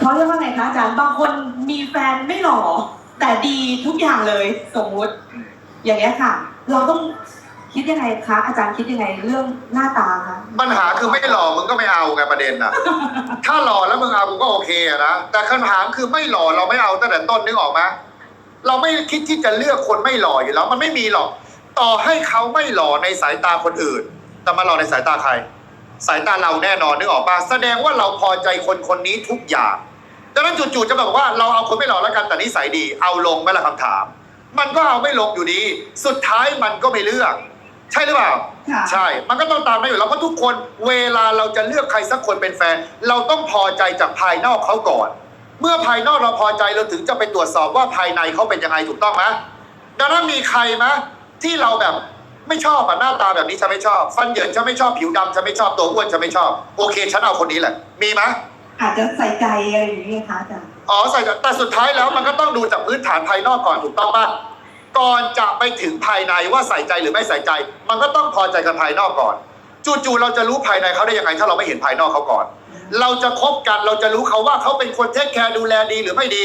เขาเรียกว่าไงคะอาจารย์บางคนมีแฟนไม่หล่อแต่ดีทุกอย่างเลยสมมุติ อย่างเงี้ยค่ะ เราต้องคิดยังไงคะอาจารย์คิดยังไงเรื่องหน้าตาคะปัญหาคือไม่หล่อมึงก็ไม่เอาไงประเด็นน่ะถ้าหล่อแล้วมึงเอากูก็โอเคอะนะแต่คำถามคือไม่หล่อเราไม่เอาตั้งแต่ต้นนึกออกไหมเราไม่คิดที่จะเลือกคนไม่หล่ออยู่แล้ว มันไม่มีหรอก ต่อให้เขาไม่หล่อในสายตาคนอื่น แต่มาหล่อในสายตาใคร สายตาเราแน่นอนนึกออกปะแสดงว่าเราพอใจคนคนนี้ทุกอย่าง ดังนั้นจู่ๆจะบอกว่าเราเอาคนไม่หล่อแล้วกันแต่นิสัยดี เอาลงไหมล่ะคำถาม มันก็เอาไม่ลงอยู่ดี สุดท้ายมันก็ไม่เลือก ใช่หรือเปล่าค่ะใช่ มันก็ต้องตามมาอยู่แล้วเพราะทุกคนเวลาเราจะเลือกใครสักคนเป็นแฟน เราต้องพอใจจากภายนอกเขาก่อน เมื่อภายนอกเราพอใจเราถึงจะไปตรวจสอบว่าภายในเขาเป็นยังไงถูกต้องไหมดังนั้นมีใครไหมที่เราแบบไม่ชอบอะหน้าตาแบบนี้ฉันไม่ชอบ ฟันเหยินฉันไม่ชอบผิวดำฉันไม่ชอบตัวอ้วนฉันไม่ชอบ โอเค ฉันเอาคนนี้แหละ มีไหม อาจจะใส่ใจอะไรอย่างนี้คะอาจารย์อ๋อใส่ใจแต่สุดท้ายแล้วมันก็ต้องดูจากพื้นฐานภายนอกก่อนถูกต้องป่ะก่อนจะไปถึงภายในว่าใส่ใจหรือไม่ใส่ใจ มันก็ต้องพอใจกันภายนอกก่อน จู่ๆเราจะรู้ภายในเขาได้ยังไงถ้าเราไม่เห็นภายนอกเขาก่อน เราจะคบกันเราจะรู้เขาว่าเขาเป็นคนเทคแคร์ดูแลดีหรือไม่ดี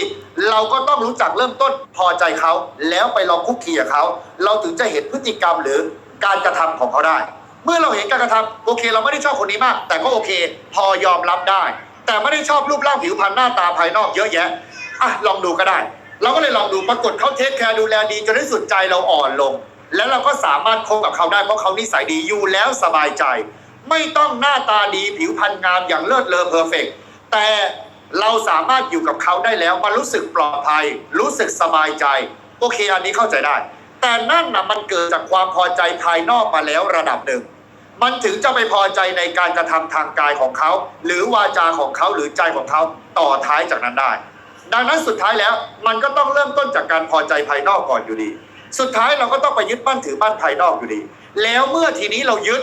เราก็ต้องรู้จักเริ่มต้นพอใจเขาแล้วไปลองคุกคีกับเขาเราถึงจะเห็นพฤติกรรมหรือการกระทำของเขาได้ เมื่อเราเห็นการกระทำโอเค เราไม่ได้ชอบคนนี้มาก แต่ก็โอเค พอยอมรับได้ แต่ไม่ได้ชอบรูปร่างผิวพรรณหน้าตาภายนอกเยอะแยะอะลองดูก็ได้ เราก็เลยลองดูปรากฏเขาเทคแคร์ดูแลดีจนที่สุดใจเราอ่อนลง แล้วเราก็สามารถคบกับเขาได้เพราะเขานิสัยดีอยู่แล้วสบายใจ ไม่ต้องหน้าตาดีผิวพรรณงามอย่างเลิศเลอเพอร์เฟกแต่เราสามารถอยู่กับเขาได้แล้วมันรู้สึกปลอดภัย รู้สึกสบายใจ โอเคอันนี้เข้าใจได้ แต่นั่นนะมันเกิดจากความพอใจภายนอกมาแล้วระดับหนึ่ง มันถึงจะไปพอใจในการกระทำทางกายของเขา หรือวาจาของเขาหรือใจของเขาต่อท้ายจากนั้นได้ ดังนั้นสุดท้ายแล้วมันก็ต้องเริ่มต้นจากการพอใจภายนอกก่อนอยู่ดี สุดท้ายเราก็ต้องไปยึดมั่นถือมั่นภายนอกอยู่ดี แล้วเมื่อทีนี้เรายึด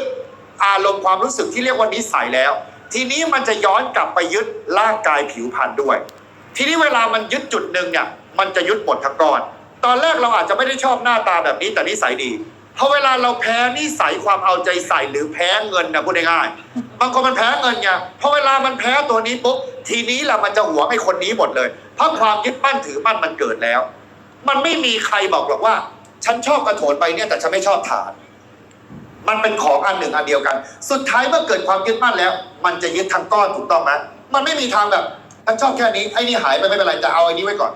อารมณ์ความรู้สึกที่เรียกว่านิสัยแล้ว ทีนี้มันจะย้อนกลับไปยึดร่างกายผิวพรรณด้วย ทีนี้เวลามันยึดจุดหนึ่งเนี่ยมันจะยึดหมดทั้งก้อน ตอนแรกเราอาจจะไม่ได้ชอบหน้าตาแบบนี้แต่นิสัยดี พอเวลาเราแพ้นิสัยความเอาใจใส่หรือแพ้เงินนะพูดง่ายๆบางคนมันแพ้เงินไงพอเวลามันแพ้ตัวนี้ปุ๊บทีนี้ละมันจะหัวงไอ้คนนี้หมดเลย เพราะความยึดมั่นถือมั่นมันเกิดแล้ว มันไม่มีใครบอกหรอกว่า ฉันชอบกระโถนใบเนี่ยแต่ฉันไม่ชอบฐาน มันเป็นของอันหนึ่งอันเดียวกัน สุดท้ายเมื่อเกิดความยึดมั่นแล้ว มันจะยึดทั้งก้อนถูกต้องไหมมันไม่มีทางแบบฉันชอบแค่นี้ไอ้นี่หายไปไม่เป็นไรแต่เอาไอ้นี้ไว้ก่อน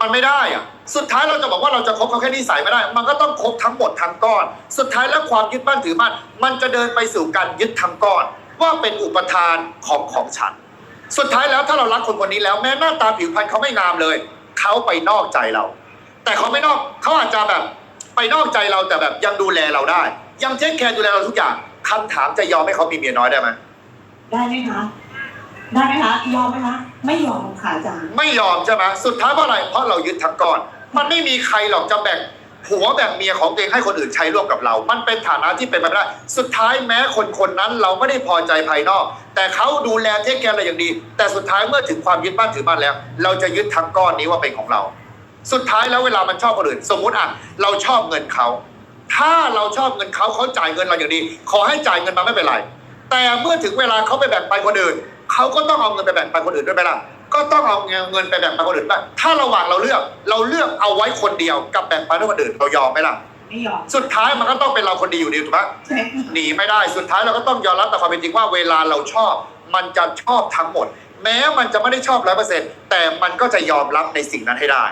มันไม่ได้อะสุดท้ายเราจะบอกว่าเราจะคบเขาแค่นิสัยไม่ได้ มันก็ต้องคบทั้งหมดทั้งก้อน สุดท้ายแล้วความยึดมั่นถือมั่นมันจะเดินไปสู่การยึดทั้งก้อน ว่าเป็นอุปทานของของฉัน สุดท้ายแล้วถ้าเรารักคนคนนี้แล้วแม้หน้าตาผิวพรรณเขาไม่งามเลย เขาไปนอกใจเรา แต่เขาไม่นอกเขาอาจจะแบบไปนอกใจเราแต่แบบยังดูแลเราได้ ยังเทคแคร์ดูแลเราทุกอย่างคำถามจะยอมให้เขามีเมียน้อยได้ไหมได้ไหมคะ ได้ไหมคะยอมไหมคะไม่ยอมค่ะอาจารย์ ไม่ยอมใช่ไหมสุดท้ายเพราะอะไรเพราะเรายึดทั้งก้อน มันไม่มีใครหรอกจะแบ่งผัวแบ่งเมียของตัวเองให้คนอื่นใช้ร่วมกับเรา มันเป็นฐานะที่เป็นไปไม่ได้ สุดท้ายแม้คนคนนั้นเราไม่ได้พอใจภายนอก แต่เขาดูแลเทคแคร์เราอย่างดี แต่สุดท้ายเมื่อถึงความยึดมั่นถือมั่นแล้ว เราจะยึดทั้งก้อนนี้ว่าเป็นของเรา สุดท้ายแล้วเวลามันชอบคนอื่น สมมุติอะเราชอบเงินเขา ถ้าเราชอบเงินเขาเขาจ่ายเงินเราอย่างดี ขอให้จ่ายเงินมาไม่เป็นไร แต่เมื่อถึงเวลาเขาไปแบ่งไปคนอื่น เขาก็ต้องเอาเงินไปแบ่งปันคนอื่นด้วยไหมล่ะก็ต้องเอาเงินไปแบ่งปันคนอื่นด้วยถ้าระหว่างเราเลือกเราเลือกเอาไว้คนเดียวกับแบ่งปันให้คนอื่นเรายอมไหมล่ะไม่ยอมสุดท้ายมันก็ต้องเป็นเราคนเดียวอยู่ดีถูกไหมใช่หนีไม่ได้สุดท้ายเราก็ต้องยอมรับแต่ความเป็นจริงว่าเวลาเราชอบ มันจะชอบทั้งหมด แม้มันจะไม่ได้ชอบร้อยเปอร์เซ็นต์แต่มันก็จะยอมรับในสิ่งนั้นให้ได้